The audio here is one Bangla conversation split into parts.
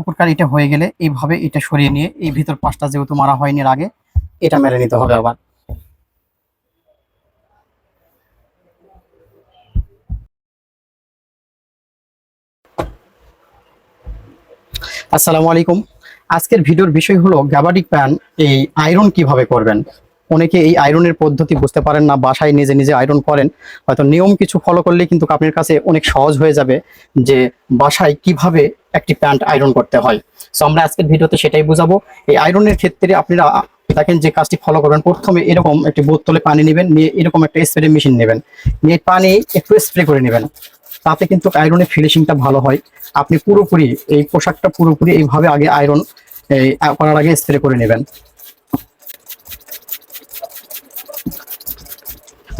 উপরকার এটা হয়ে গেলে এইভাবে এটা সরিয়ে নিয়ে এই ভিতর পাশটা যেহেতু মারা হয়নি এর আগে, এটা মেরে নিতে হবে আবার। আসসালামু আলাইকুম। আজকের ভিডিওর বিষয় হলো গ্যাবাডিক প্যান এই আয়রন কীভাবে করবেন? অনেকে এই আয়রনের পদ্ধতি বুঝতে পারেন না, বাসায় নিজে নিজে আয়রন করেন। হয়তো নিয়ম কিছু ফলো করলে কিন্তু আপনার কাছে অনেক সহজ হয়ে যাবে যে বাসায় কীভাবে একটি প্যান্ট আয়রন করতে হয়। সো আমরা আজকের ভিডিওতে সেটাই বুঝাবো। এই আয়রনের ক্ষেত্রে আপনারা দেখেন যে কাজটি ফলো করবেন। প্রথমে এরকম একটি বোতলে পানি নেবেন, নিয়ে এরকম একটা স্প্রে মেশিন নেবেন। নিয়ে পানি একটু স্প্রে করে নেবেন। তাতে কিন্তু আয়রনের ফিনিশিংটা ভালো হয়। আপনি পুরোপুরি এই পোশাকটা পুরোপুরি এইভাবে আগে আয়রন করার আগে স্প্রে করে নেবেন।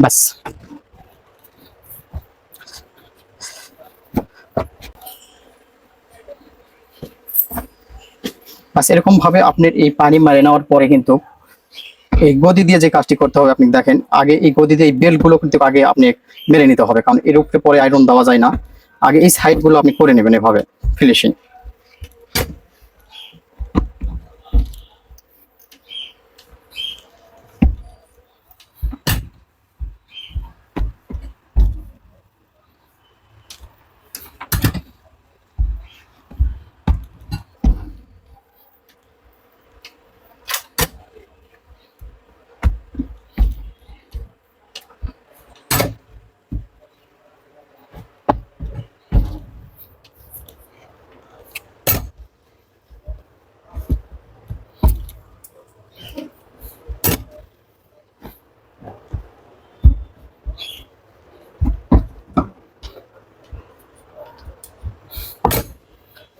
ব্যাস বাস এরকম ভাবে আপনার এই পানি মারে নেওয়ার পরে কিন্তু এই গদি দিয়ে যে কাজটি করতে হবে, আপনি দেখেন, আগে এই গদি দিয়ে এই বেল্টগুলো কিন্তু আগে আপনি মেরে নিতে হবে, কারণ এর উপরে পরে আয়রন দেওয়া যায় না। আগে এই সাইডগুলো আপনি করে নেবেন এভাবে ফিনিশিং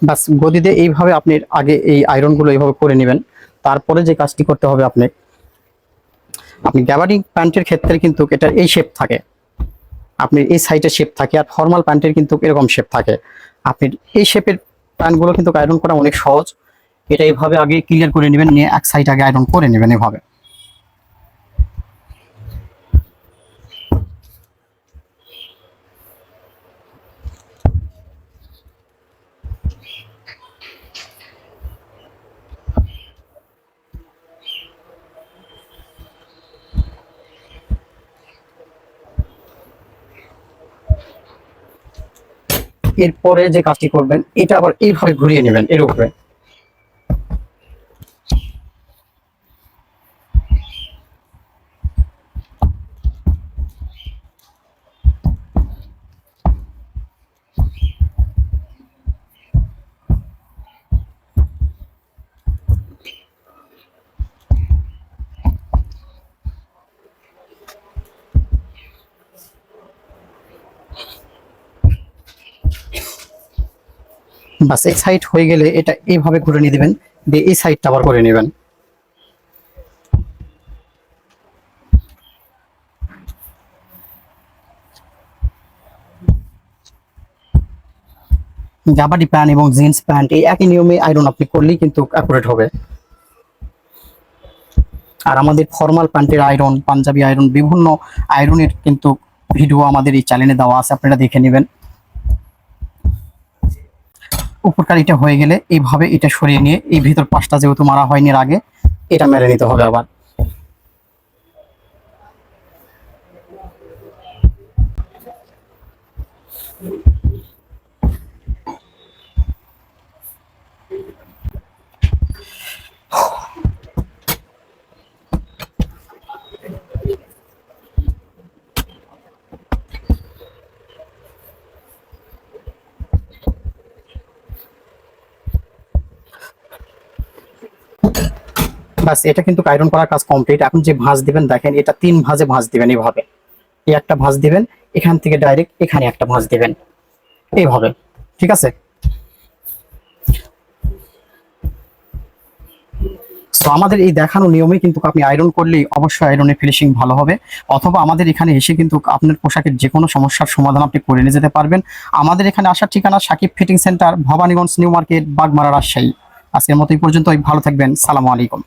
বাস গদিতে এইভাবে আপনি আগে এই আয়রনগুলো এইভাবে করে নেবেন। তারপরে যে কাজটি করতে হবে আপনি আপনি গ্যাবার্ডিং প্যান্টের ক্ষেত্রে কিন্তু এটার এই শেপ থাকে। আপনি এই সাইডে শেপ থাকে আর ফর্মাল প্যান্টের কিন্তু এরকম শেপ থাকে। আপনি এই শেপের প্যান্টগুলো কিন্তু আয়রন করা অনেক সহজ। এটা এইভাবে আগে ক্লিয়ার করে নেবেন, নিয়ে এক সাইড আগে আয়রন করে নেবেন এভাবে। এরপরে যে কাজটি করবেন এটা আবার এইভাবে ঘুরিয়ে নেবেন এর উপরে। বাস, এই সাইড হয়ে গেলে এটা এইভাবে ঘুরে নিয়ে দিবেন, দিয়ে এই সাইডটা আবার করে নেবেন। জাবাডি প্যান্ট এবং জিন্স প্যান্ট এই একই নিয়মে আয়রন আপনি করলেই কিন্তু অ্যাকুরেট হবে। আর আমাদের ফর্মাল প্যান্টের আয়রন পাঞ্জাবি আয়রন বিভিন্ন আয়রনের কিন্তু ভিডিও আমাদের এই চ্যানেলে দেওয়া আছে, আপনারা দেখে নেবেন। উপরকার এটা হয়ে গেলে এইভাবে এটা সরিয়ে নিয়ে এই ভিতর পাশটা যেহেতু মারা হয়নি এর আগে, এটা মেরে নিতে হবে আবার। বাস, এটা কিন্তু আয়রন করার কাজ কমপ্লিট এখন যে ভাঁজ দিবেন, দেখেন, এটা তিন ভাঁজে ভাঁজ দিবেন এইভাবে এই একটা ভাঁজ দিবেন, এখান থেকে ডাইরেক্ট এখানে একটা ভাঁজ দিবেন। এইভাবে ঠিক আছে? তো আমাদের এই দেখানো নিয়মে কিন্তু আপনি আয়রন করলেই অবশ্যই আয়রনের ফিনিশিং ভালো হবে। অথবা আমাদের এখানে এসে কিন্তু আপনার পোশাকের যে কোনো সমস্যার সমাধান আপনি করে নিয়ে যেতে পারবেন। আমাদের এখানে আসার ঠিকানা Sakib fitting centre Bhabaniganj, new market, Bagmara, Rajshahi. আজকের মতো এই পর্যন্তই। ভালো থাকবেন। সালামু আলাইকুম।